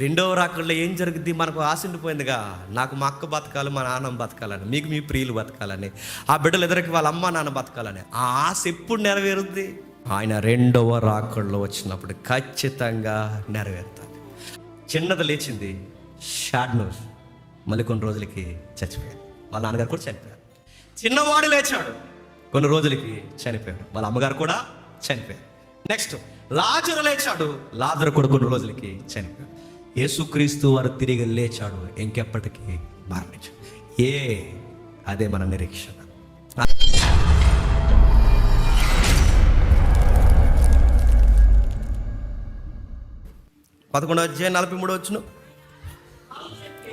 రెండవ రాకల్లో ఏం జరుగుద్ది? మనకు ఆశ ఉండిపోయిందిగా నాకు మా అక్క బతకాలి మా నాన్న బతకాలని మీకు మీ ప్రియులు బతకాలని ఆ బిడ్డలు ఎదురికి వాళ్ళ అమ్మ నాన్న బతకాలని ఆ ఆశ ఎప్పుడు నెరవేరుద్ది? ఆయన రెండవ రాకల్లో వచ్చినప్పుడు ఖచ్చితంగా నెరవేరుతాడు. చిన్నది లేచింది షార్ట్ న్యూస్. మళ్ళీ కొన్ని రోజులకి చచ్చిపోయాడు. వాళ్ళ నాన్నగారు కూడా చనిపోయారు. చిన్నవాడు లేచాడు. కొన్ని రోజులకి చనిపోయాడు. వాళ్ళ అమ్మగారు కూడా చనిపోయారు. నెక్స్ట్ లాజరు లేచాడు. లాజరు కూడా కొన్ని రోజులకి చనిపోయాడు. యేసుక్రీస్తు వారు తిరిగి లేచాడు. ఇంకెప్పటికీ మరణించాడు. ఏ అదే మన నిరీక్షణ. పదకొండో అధ్యాయం నలభై మూడో వచ్చును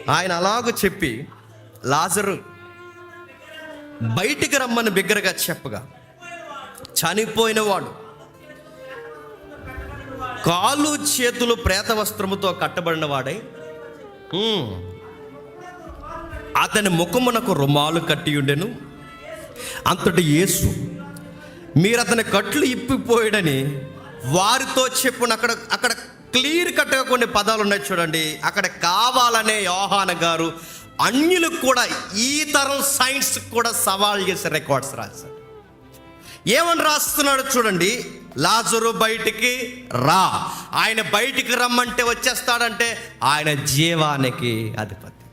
ఆయన అలాగ చెప్పి లాజరు బయటికి రమ్మని బిగ్గరగా చెప్పగా చనిపోయిన వాడు కాలు చేతులు ప్రేత వస్త్రముతో కట్టబడిన వాడై అతని ముఖమునకు రుమాలు కట్టి ఉండెను. అంతటి యేసు మీరు అతని కట్లు ఇప్పిపోయాడని వారితో చెప్పున అక్కడ అక్కడ క్లియర్ కట్గా కొన్ని పదాలు ఉన్నాయి చూడండి. అక్కడ కావాలనే యోహాన గారు అన్యులకు కూడా ఈ తరం సైన్స్ కూడా సవాల్ చేసే రికార్డ్స్ రాశారు. ఏమని రాస్తున్నాడు చూడండి లాజరు బయటికి రా. ఆయన బయటికి రమ్మంటే వచ్చేస్తాడంటే ఆయన జీవానికి అధిపతి.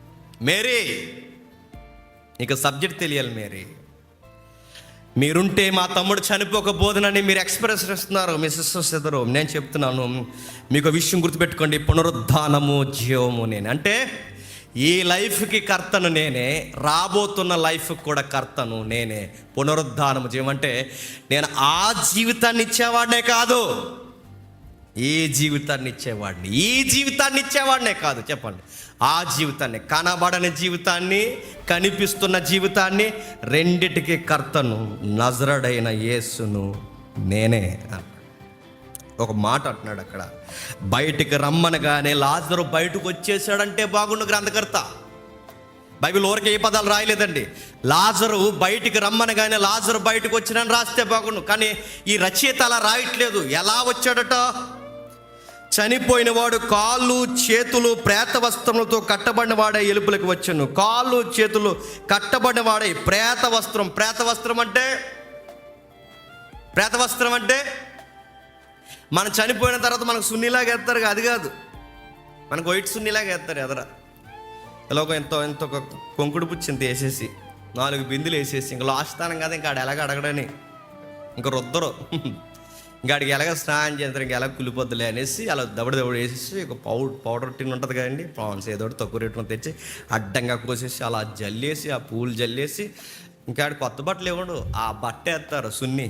మేరీ ఇక సబ్జెక్ట్ తెలియాలి మేరీ. మీరుంటే మా తమ్ముడు చనిపోకపోదునని మీరు ఎక్స్ప్రెస్ ఇస్తున్నారు మీ సిస్టర్స్ ఎదురు నేను చెప్తున్నాను మీకు విషయం గుర్తుపెట్టుకోండి పునరుద్ధానము జీవము నేను. అంటే ఈ లైఫ్కి కర్తను నేనే రాబోతున్న లైఫ్కి కూడా కర్తను నేనే. పునరుద్ధానం చేయమంటే నేను ఆ జీవితాన్ని ఇచ్చేవాడినే కాదు. ఈ జీవితాన్ని ఇచ్చేవాడిని. ఈ జీవితాన్ని ఇచ్చేవాడినే కాదు. చెప్పండి. ఆ జీవితాన్ని కనబడని జీవితాన్ని కనిపిస్తున్న జీవితాన్ని రెండిటికి కర్తను నజరడైన యేసును నేనే అన్నాడు. ఒక మాట అంటున్నాడు అక్కడ. బయటికి రమ్మనగానే లాజరు బయటకు వచ్చేసాడంటే బాగుండు గ్రంథకర్త. బైబిల్ ఊరికి ఏ పదాలు రాయలేదండి. లాజరు బయటికి రమ్మనగానే లాజరు బయటకు వచ్చినని రాస్తే బాగుండు. కానీ ఈ రచయిత అలా రాయట్లేదు. ఎలా వచ్చాడట? చనిపోయిన వాడు కాళ్ళు చేతులు ప్రేత వస్త్రములతో కట్టబడిన వాడే ఎలుపులకు వచ్చాను. కాళ్ళు చేతులు కట్టబడిన వాడే ప్రేత వస్త్రం ప్రేత వస్త్రం అంటే? ప్రేత వస్త్రం అంటే? మనం చనిపోయిన తర్వాత మనకు సున్నిలాగా వేస్తారు అది కాదు. మనకు వైట్ సున్నిలాగా వేస్తారు ఎదర. ఎలాగో ఎంతో ఎంతో ఒక కొంకుడు పుచ్చింది వేసేసి నాలుగు బిందులు వేసేసి ఇంకా లాస్ట్ స్థానం కాదు ఇంకా ఆడ ఎలాగ అడగడని. ఇంకా రుద్దరు. ఇంకా ఆడికి ఎలాగ స్నానం చేస్తారు ఇంకా ఎలా కులిపోద్దులే అనేసి అలా దబడి దబడి వేసేసి ఒక పౌడర్ పౌడర్ టిన్ ఉంటుంది కదండి ప్రాన్స్ ఏదో ఒకటి తక్కువ రేటులో తెచ్చి అడ్డంగా కోసేసి అలా జల్లేసి ఆ పూలు జల్లేసి ఇంకా ఆడ కొత్త బట్టలు ఇవ్వడు ఆ బట్ట వేస్తారు సున్ని.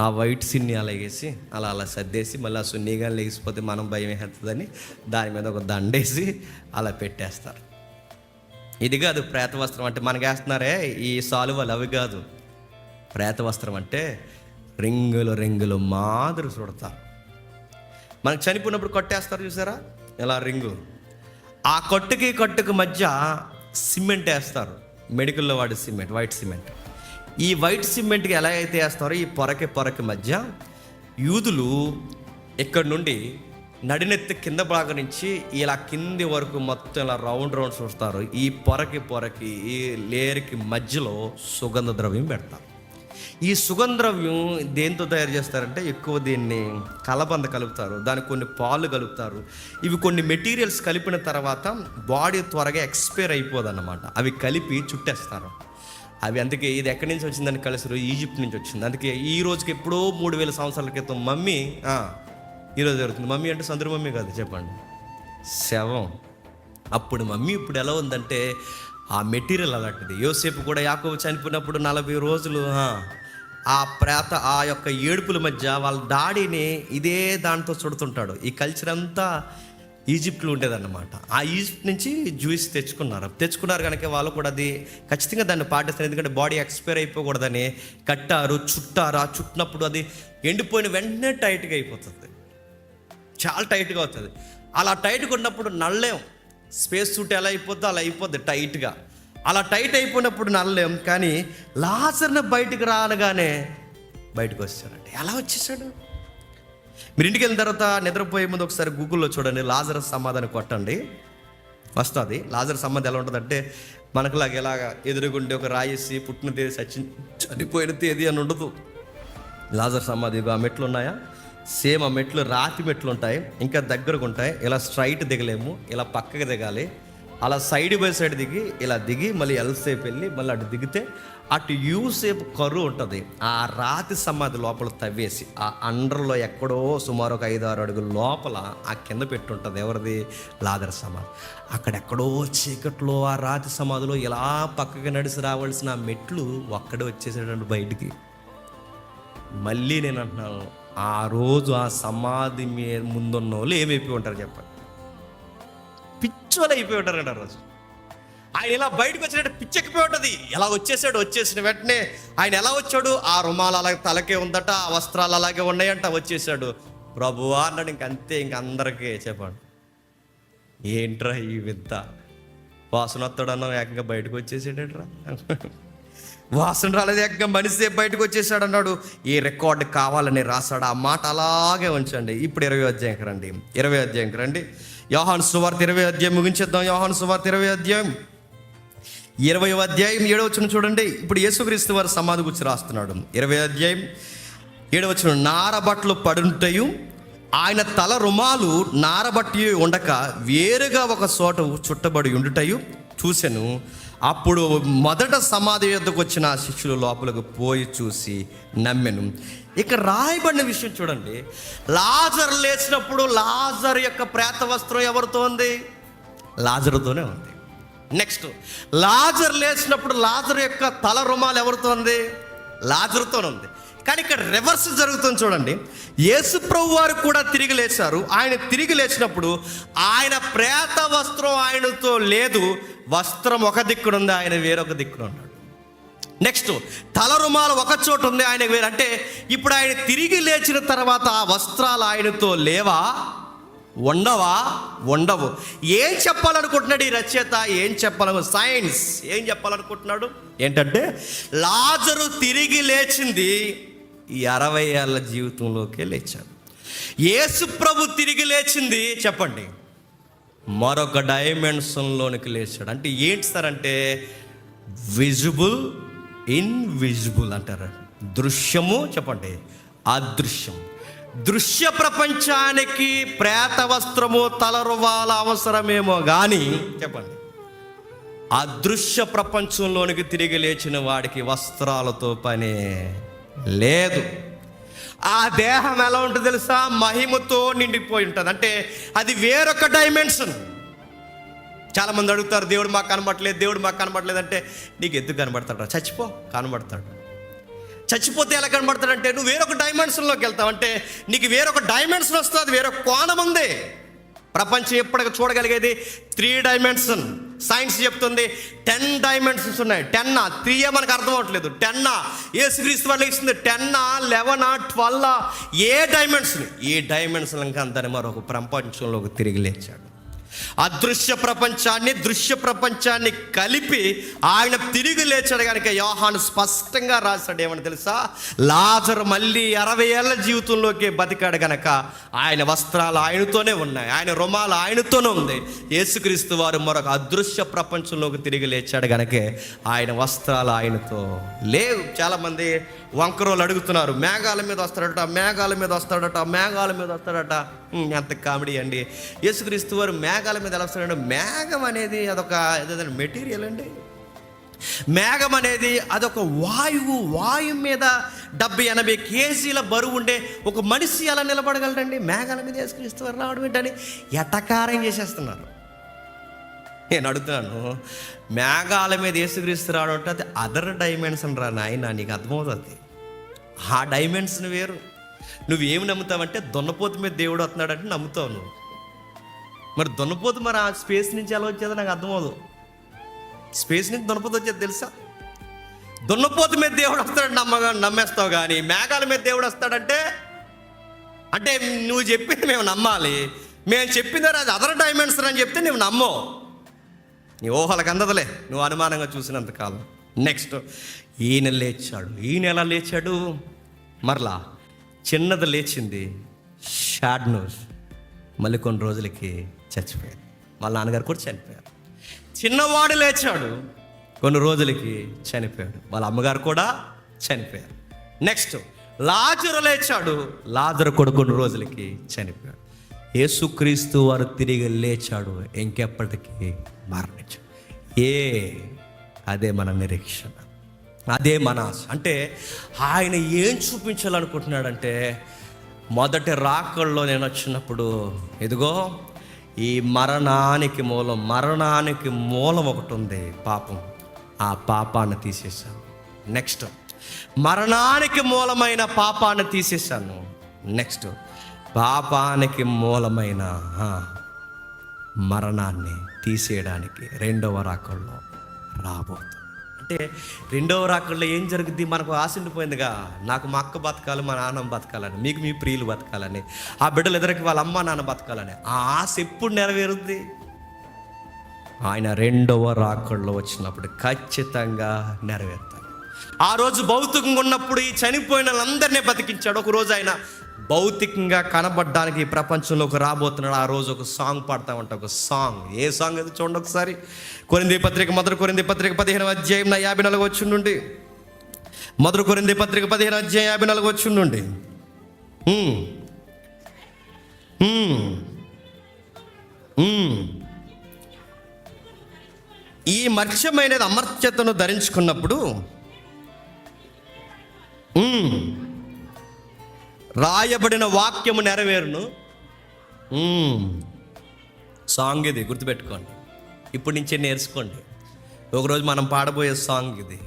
ఆ వైట్ సిన్ని అలాగేసి అలా అలా సర్దేసి మళ్ళీ ఆ సున్నిగా లేచిపోతే మనం భయం వేస్తుందని దాని మీద ఒక దండేసి అలా పెట్టేస్తారు. ఇది కాదు ప్రేత వస్త్రం అంటే మనకి వేస్తున్నారే ఈ సాలువలు అవి కాదు. ప్రేత వస్త్రం అంటే రింగులు రింగులు మాదిరి చూడతారు మనకు చనిపోయినప్పుడు కొట్టేస్తారు చూసారా? ఇలా రింగు. ఆ కొట్టుకి కొట్టుకు మధ్య సిమెంట్ వేస్తారు. మెడికల్లో వాడే సిమెంట్ వైట్ సిమెంట్. ఈ వైట్ సిమెంట్కి ఎలా అయితే వేస్తారో ఈ పొరకి పొరకి మధ్య యూదులు ఇక్కడ నుండి నడినెత్తి కింద భాగం నుంచి ఇలా కింది వరకు మొత్తం ఇలా రౌండ్ రౌండ్ చూస్తారు. ఈ పొరకి పొరకి ఈ లేయర్కి మధ్యలో సుగంధ ద్రవ్యం పెడతారు. ఈ సుగంధ ద్రవ్యం దేంతో తయారు చేస్తారంటే ఎక్కువ దీన్ని కలబంద కలుపుతారు. దానికి కొన్ని పాలు కలుపుతారు. ఇవి కొన్ని మెటీరియల్స్ కలిపిన తర్వాత బాడీ త్వరగా ఎక్స్పైర్ అయిపోదన్నమాట. అవి కలిపి చుట్టేస్తారు. అవి అందుకే ఇది ఎక్కడి నుంచి వచ్చిందని కలిసారు? ఈజిప్ట్ నుంచి వచ్చింది. అందుకే ఈ రోజుకి ఎప్పుడో మూడు వేల సంవత్సరాల క్రితం మమ్మీ ఈరోజు జరుగుతుంది. మమ్మీ అంటే సందరు మమ్మీ కాదు చెప్పండి. శవం. అప్పుడు మమ్మీ ఇప్పుడు ఎలా ఉందంటే ఆ మెటీరియల్ అలాంటిది. యోసేపు కూడా యాకోబు చనిపోయినప్పుడు నలభై రోజులు ఆ, ఆ ప్రేత ఆ యొక్క ఏడుపుల మధ్య వాళ్ళ దాడిని ఇదే దాంతో చుడుతుంటాడు. ఈ కల్చర్ అంతా ఈజిప్ట్లో ఉండేదన్నమాట. ఆ ఈజిప్ట్ నుంచి జ్యూస్ తెచ్చుకున్నారు. తెచ్చుకున్నారు కనుక వాళ్ళు కూడా అది ఖచ్చితంగా దాన్ని పాటిస్తారు. ఎందుకంటే బాడీ ఎక్స్పైర్ అయిపోకూడదని కట్టారు చుట్టారు. ఆ చుట్టినప్పుడు అది ఎండిపోయిన వెంటనే టైట్గా అయిపోతుంది. చాలా టైట్గా అవుతుంది. అలా టైట్గా ఉన్నప్పుడు నల్లేం. స్పేస్ సూట్ ఎలా అయిపోద్దో అలా అయిపోద్ది టైట్గా. అలా టైట్ అయిపోయినప్పుడు నల్లేం. కానీ లాసర్ని బయటికి రానగానే బయటకు వచ్చాడండి ఎలా వచ్చేసాడు? మీరు ఇంటికి వెళ్ళిన తర్వాత నిద్రపోయే ముందు ఒకసారి గూగుల్లో చూడండి లాజరస్ సమాధానం కొట్టండి. వస్తుంది. లాజర్ సమాధి ఎలా ఉంటుందంటే మనకులాగా ఎలాగ ఎదురుగుండి ఒక రాయేసి పుట్టిన తేదీ సచి చనిపోయిన తేదీ అని ఉండదు. లాజర్ సమాధి ఆ మెట్లు ఉన్నాయా? సేమ్ ఆ మెట్లు రాతి మెట్లు ఉంటాయి. ఇంకా దగ్గరకు ఉంటాయి. ఇలా స్ట్రైట్ దిగలేము. ఇలా పక్కకి దిగాలి. అలా సైడ్ బై సైడ్ దిగి ఇలా దిగి మళ్ళీ ఎల్ సేపు వెళ్ళి మళ్ళీ అటు దిగితే అటు యూసేపు కరువు ఉంటుంది. ఆ రాతి సమాధి లోపల తవ్వేసి ఆ అండర్లో ఎక్కడో సుమారు ఒక ఐదు ఆరు అడుగుల లోపల ఆ కింద పెట్టుంటుంది. ఎవరిది? లాదర్ సమాధి. అక్కడెక్కడో చీకట్లో ఆ రాతి సమాధిలో ఇలా పక్కకి నడిచి రావాల్సిన ఆ మెట్లు ఒక్కడే వచ్చేసాడండి బయటికి. మళ్ళీ నేను అంటున్నాను ఆ రోజు ఆ సమాధి మీద ముందున్న వాళ్ళు ఏమైపోయి ఉంటారు చెప్పండి. పిచ్చోళ్ళు అయిపోయి ఉంటారంట ఆ రోజు. ఆయన ఇలా బయటకు వచ్చినట్టు పిచ్చెక్కిపోయి ఉంటుంది. ఎలా వచ్చేసాడు వచ్చేసిన వెంటనే ఆయన ఎలా వచ్చాడు? ఆ రుమాలు అలాగే తలకే ఉందట ఆ వస్త్రాలు అలాగే ఉన్నాయంట వచ్చేసాడు. ప్రభువా అన్నాడు ఇంక అంతే ఇంక అందరికీ చెప్పాడు. ఏంట్రా ఈ విద్ద వాసన వస్తాడన్నా ఏకంగా బయటకు వచ్చేసాడట్రా? వాసన రాలేదు ఏకంగా మనిషి బయటకు వచ్చేసాడు అన్నాడు. ఈ రికార్డు కావాలని రాశాడు. ఆ మాట అలాగే ఉంచండి. ఇప్పుడు ఇరవై అధ్యాయంకి రండి. ఇరవై అధ్యాయంకి రండి. యోహాన్ సువార్త ఇరవై అధ్యాయం ముగించేద్దాం. యోహాన్ సువార్త ఇరవై అధ్యాయం. ఇరవై అధ్యాయం ఏడవచ్చును చూడండి. ఇప్పుడు యేసుక్రీస్తు వారి సమాధి గురించి రాస్తున్నాడు. ఇరవై అధ్యాయం ఏడవచ్చును నారబట్లు పడుంటయు ఆయన తల రుమాలు నారబట్టి ఉండక వేరుగా ఒక చోట చుట్టబడి ఉండుటయు చూశాను అప్పుడు మొదట సమాధి యొద్దకు వచ్చిన శిష్యులు లోపలికి పోయి చూసి నమ్మెను. ఇక రాయబడిన విషయం చూడండి. లాజర్ లేచినప్పుడు లాజర్ యొక్క ప్రేత వస్త్రం ఎవరితో ఉంది? లాజరుతోనే ఉంది. నెక్స్ట్ లాజర్ లేచినప్పుడు లాజర్ యొక్క తల రుమాలు ఎవరితో ఉంది? లాజర్తో ఉంది. కానీ ఇక్కడ రివర్స్ జరుగుతుంది చూడండి. యేసు ప్రభు వారు కూడా తిరిగి లేచారు. ఆయన తిరిగి లేచినప్పుడు ఆయన ప్రేత వస్త్రం ఆయనతో లేదు. వస్త్రం ఒక దిక్కున ఉంది ఆయన వేరొక దిక్కున ఉన్నాడు. నెక్స్ట్ తల రుమాలు ఒక చోటు ఉంది ఆయన వేరు. అంటే ఇప్పుడు ఆయన తిరిగి లేచిన తర్వాత ఆ వస్త్రాలు ఆయనతో లేవా? ఉండవా? ఉండవు. ఏం చెప్పాలనుకుంటున్నాడు ఈ రచయిత? ఏం చెప్పాలను సైన్స్. ఏం చెప్పాలనుకుంటున్నాడు? ఏంటంటే? లాజరు తిరిగి లేచింది ఈ అరవై ఏళ్ళ జీవితంలోకే లేచాడు. యేసు ప్రభు తిరిగి లేచింది చెప్పండి. మరొక డైమెన్షన్లోనికి లేచాడు. అంటే ఏంటి సార్ అంటే విజిబుల్ ఇన్విజిబుల్ అంటారు. దృశ్యము చెప్పండి అదృశ్యం దృశ్య ప్రపంచానికి ప్రేత వస్త్రము తలరువాల అవసరమేమో కానీ చెప్పండి. అదృశ్య ప్రపంచంలోనికి తిరిగి లేచిన వాడికి వస్త్రాలతో పని లేదు. ఆ దేహం ఎలా ఉంటుంది తెలుసా? మహిమతో నిండిపోయి ఉంటుంది. అంటే అది వేరొక డైమెన్షన్ చాలామంది అడుగుతారు దేవుడు మాకు కనబడలేదు దేవుడు మాకు కనబడలేదు అంటే నీకు ఎందుకు కనబడతాడు చచ్చిపో కనబడతాడు. చచ్చిపోతే ఎలా కనబడతాడంటే నువ్వు వేరొక డైమెన్షన్లోకి వెళ్తావు. అంటే నీకు వేరొక డైమెన్షన్ వస్తుంది వేరొక కోణం ఉంది. ప్రపంచం ఎప్పటికి చూడగలిగేది త్రీ డైమెన్షన్ సైన్స్ చెప్తుంది టెన్ డైమెన్షన్స్ ఉన్నాయి. టెన్నా త్రీ మనకు అర్థం అవ్వట్లేదు. టెన్నా ఏ సిరీస్ వల్ల ఇస్తుంది టెన్నా లెవెనా ట్వెల్వ్ ఏ డైమెన్షన్ ఏ డైమెన్షన్ ఇంకా అంతని మరొక ప్రపంచంలోకి తిరిగి లేచాడు. అదృశ్య ప్రపంచాన్ని దృశ్య ప్రపంచాన్ని కలిపి ఆయన తిరిగి లేచాడు కనుక యోహాను స్పష్టంగా రాశాడు. ఏమని తెలుసా? లాజరు మళ్ళీ అరవై ఏళ్ళ జీవితంలోకి బతికాడు గనక ఆయన వస్త్రాలు ఆయనతోనే ఉన్నాయి ఆయన రుమాలు ఆయనతోనే ఉంది. యేసుక్రీస్తు వారు మరొక అదృశ్య ప్రపంచంలోకి తిరిగి లేచాడు గనకే ఆయన వస్త్రాలు ఆయనతో లేవు. చాలామంది వంకరోలు అడుగుతున్నారు మేఘాల మీద వస్తాడట మేఘాల మీద వస్తాడట మేఘాల మీద వస్తాడట. ఎంత కామెడీ అండి. యేసుక్రీస్తు వారు మేఘాల మీద ఎలా వస్తాడంటే మేఘం అనేది అదొక ఏదైనా మెటీరియల్ అండి? మేఘం అనేది అదొక వాయువు వాయువు మీద డెబ్బై ఎనభై కేజీల బరువు ఉండే ఒక మనిషి ఎలా నిలబడగలడండి? మేఘాల మీద యేసుక్రీస్తు వారు రావడం ఏంటని ఎటకారం చేసేస్తున్నారు. నేను అడుగుతాను మేఘాల మీద యేసుక్రీస్తు రావడం అంటే అది అదర్ డైమెన్షన్ రా నాయన నీకు అర్థమవుతుంది. ఆ డైమెన్షన్ వేరు. నువ్వు ఏమి నమ్ముతావంటే దొన్నపోతు మీద దేవుడు వస్తున్నాడంటే నమ్ముతావు నువ్వు. మరి దొన్నపోతు మరి ఆ స్పేస్ నుంచి ఎలా వచ్చేదో నాకు అర్థమవుదు స్పేస్ నుంచి దొన్నపోతు వచ్చేది తెలుసా? దున్నపోతు మీద దేవుడు వస్తాడు నమ్మగా నమ్మేస్తావు కానీ మేఘాల మీద దేవుడు వస్తాడంటే అంటే నువ్వు చెప్పింది మేము నమ్మాలి. మేము చెప్పింది అది అదర్ డైమెన్షన్ అని చెప్తే నువ్వు నమ్మవు. నీ ఊహలకు అందదులే నువ్వు అనుమానంగా చూసినంత కాలం. నెక్స్ట్ ఈయన లేచాడు. ఈయన ఎలా లేచాడు? మరలా చిన్నది లేచింది. షాడ్ న్యూస్. మళ్ళీ కొన్ని రోజులకి చచ్చిపోయారు వాళ్ళ నాన్నగారు కూడా చనిపోయారు. చిన్నవాడు లేచాడు. కొన్ని రోజులకి చనిపోయాడు. వాళ్ళ అమ్మగారు కూడా చనిపోయారు. నెక్స్ట్ లాజరు లేచాడు. లాజరు కూడా కొన్ని రోజులకి చనిపోయాడు. యేసుక్రీస్తు వారు తిరిగి లేచాడు. ఇంకెప్పటికీ మరణించాడు. ఏ? అదే మన నిరీక్షణ. అదే మన ఆశ అంటే ఆయన ఏం చూపించాలనుకుంటున్నాడంటే మొదటి రాకల్లో నేను వచ్చినప్పుడు ఎదుగో ఈ మరణానికి మూలం మరణానికి మూలం ఒకటి ఉంది పాపం. ఆ పాపాన్ని తీసేశాను. నెక్స్ట్ మరణానికి మూలమైన పాపాన్ని తీసేశాను. నెక్స్ట్ పాపానికి మూలమైన మరణాన్ని తీసేయడానికి రెండవ రాకల్లో రాబోతుంది అంటే రెండవ రాకుండా ఏం జరుగుద్ది? మనకు ఆశ ఉండిపోయిందిగా నాకు మా అక్క బతకాలి మా నాన్న బతకాలని. మీకు మీ ప్రియులు బతకాలని. ఆ బిడ్డలు ఎదురికి వాళ్ళ అమ్మ నాన్న బతకాలని. ఆ ఆశ ఎప్పుడు నెరవేరుద్ది? ఆయన రెండవ రాకల్లో వచ్చినప్పుడు ఖచ్చితంగా నెరవేరుతాడు. ఆ రోజు భౌతికంగా ఉన్నప్పుడు ఈ చనిపోయిన వాళ్ళందరినీ బతికించాడు. ఒక రోజు ఆయన భౌతికంగా కనబడడానికి ఈ ప్రపంచంలోకి రాబోతున్నాడు. ఆ రోజు ఒక సాంగ్ పాడతా ఉంటా ఒక సాంగ్. ఏ సాంగ్ అది చూడండి ఒకసారి. కొరింది పత్రిక మొదటి కొరింది పత్రిక పదిహేను అధ్యాయం నా యాభై నాలుగు వచ్చి నుండి మొదటి కొరింది పత్రిక పదిహేను అధ్యాయం యాభై నాలుగు వచ్చి నుండి ఈ మత్స్యమైనది అమర్త్యతను ధరించుకున్నప్పుడు రాయబడిన వాక్యము నెరవేరును. సాంగ్ ఇది గుర్తుపెట్టుకోండి. ఇప్పటి నుంచే నేర్చుకోండి. ఒకరోజు మనం పాడబోయే సాంగ్ ఇది.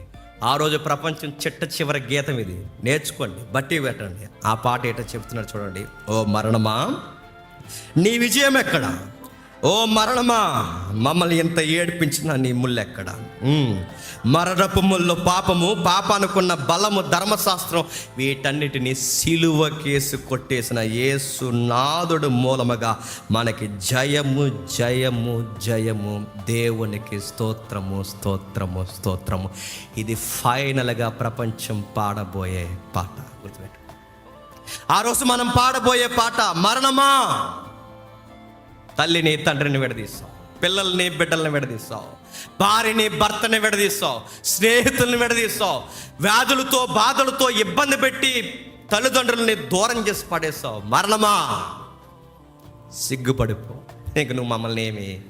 ఆ రోజు ప్రపంచం చిట్ట చివరి గీతం ఇది. నేర్చుకోండి బట్టి పెట్టండి. ఆ పాట ఏటో చెప్తున్నాడు చూడండి. ఓ మరణమా? నీ విజయం ఎక్కడ? ఓ మరణమా మమ్మల్ని ఎంత ఏడిపించిన నీ ముళ్ళెక్కడ మరణపు ముళ్ళు పాపము పాపానుకున్న బలము ధర్మశాస్త్రం వీటన్నిటిని సిలువ కేసు కొట్టేసిన యేసు నాదుడు మూలముగా మనకి జయము జయము జయము. దేవునికి స్తోత్రము స్తోత్రము స్తోత్రము. ఇది ఫైనల్గా ప్రపంచం పాడబోయే పాట. గుర్తుపెట్టు ఆ రోజు మనం పాడబోయే పాట మరణమా? తల్లిని తండ్రిని విడదీస్తావు. పిల్లల్ని బిడ్డల్ని విడదీస్తావు. భార్యని భర్తని విడదీస్తావు. స్నేహితుల్ని విడదీస్తావు. వ్యాధులతో బాధలతో ఇబ్బంది పెట్టి తల్లిదండ్రులని దూరం చేసి పడేస్తావు. మరణమా? సిగ్గుపడిపో. ఇంక నువ్వు మమ్మల్ని ఏమి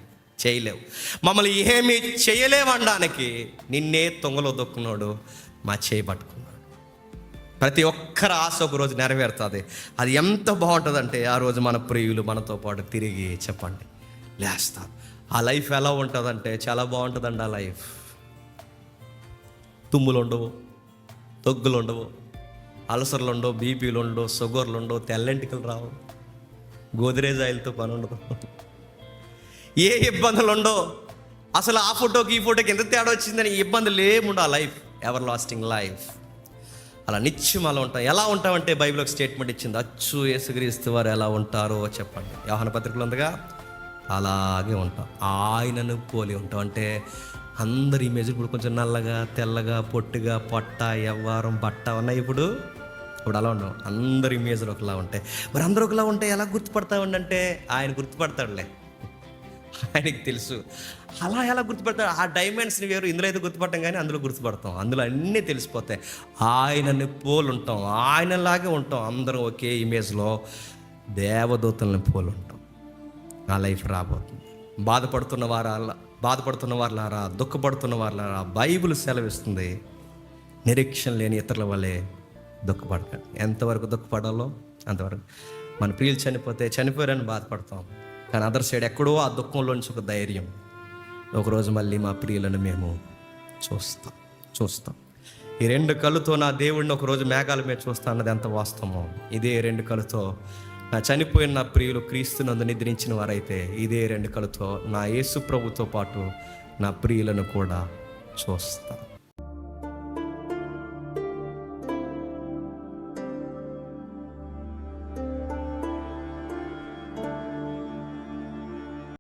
చేయలేవు. మమ్మల్ని ఏమీ చేయలేవనడానికి నిన్నే తొంగలో దొక్కున్నాడు మా చేయి పట్టుకున్నాడు. ప్రతి ఒక్కరి ఆశ ఒక రోజు నెరవేరుతుంది. అది ఎంత బాగుంటుందంటే ఆ రోజు మన ప్రియులు మనతో పాటు తిరిగి చెప్పండి. లేస్తారు. ఆ లైఫ్ ఎలా ఉంటుందంటే చాలా బాగుంటుందండి ఆ లైఫ్. తుమ్ములు ఉండవు తొగ్గులు ఉండవు అలసర్లు ఉండవు బీపీలు ఉండవు షుగర్లు ఉండవు తెల్లంటికలు రావు గోద్రేజ్ ఆయిల్తో పని ఉండదు. ఏ ఇబ్బందులు ఉండవు. అసలు ఆ ఫోటోకి ఈ ఫోటోకి ఎంత తేడా వచ్చిందని ఇబ్బందులు ఏముండవు ఆ లైఫ్. ఎవర్ లాస్టింగ్ లైఫ్ అలా నిత్యం అలా ఉంటాం. ఎలా ఉంటామంటే బైబిల్ ఒక స్టేట్మెంట్ ఇచ్చింది అచ్చు యేసుగ్రీస్తు వారు ఎలా ఉంటారో చెప్పండి. వ్యవహాన పత్రికలు ఉందిగా అలాగే ఉంటాం. ఆయనను పోలి ఉంటాం. అంటే అందరి ఇమేజ్ ఇప్పుడు కొంచెం నల్లగా తెల్లగా పొట్టుగా పొట్ట ఎవ్వారం బట్ట ఉన్నాయి ఇప్పుడు. ఇప్పుడు అలా ఉండవు. అందరి ఇమేజ్లు ఒకలా ఉంటాయి. మరి అందరూ ఒకలా ఉంటే ఎలా గుర్తుపడతామండి అంటే ఆయన గుర్తుపడతాడులే. ఆయనకి తెలుసు. అలా ఎలా గుర్తుపడతాడు? ఆ డైమండ్స్ని వేరు ఇందులో అయితే గుర్తుపడతాం కానీ అందులో గుర్తుపడతాం. అందులో అన్నీ తెలిసిపోతాయి. ఆయనని పోలుంటాం ఆయనలాగే ఉంటాం. అందరం ఒకే ఇమేజ్లో దేవదూతల్ని పోలు ఉంటాం. ఆ లైఫ్ రాబోతుంది. బాధపడుతున్న వారాల బాధపడుతున్న వారులారా దుఃఖపడుతున్న వారులారా బైబిల్ సెలవిస్తుంది. నిరీక్షణ లేని ఇతరుల వల్లే దుఃఖపడకండి. ఎంతవరకు దుఃఖపడాలో అంతవరకు. మన ప్రియులు చనిపోతే చనిపోయారని బాధపడతాం. కానీ అదర్ సైడ్ ఎక్కడో ఆ దుఃఖంలోంచి ఒక ధైర్యం. ఒకరోజు మళ్ళీ మా ప్రియులను మేము చూస్తాం చూస్తాం. ఈ రెండు కళ్ళుతో నా దేవుడిని ఒకరోజు మేఘాల మీద చూస్తా అన్నది ఎంత వాస్తవమో. ఇదే రెండు కళ్ళతో నా చనిపోయిన నా ప్రియులు క్రీస్తునందు నిద్రించిన వారైతే ఇదే రెండు కళ్ళతో నా యేసు ప్రభుతో పాటు నా ప్రియులను కూడా చూస్తాం.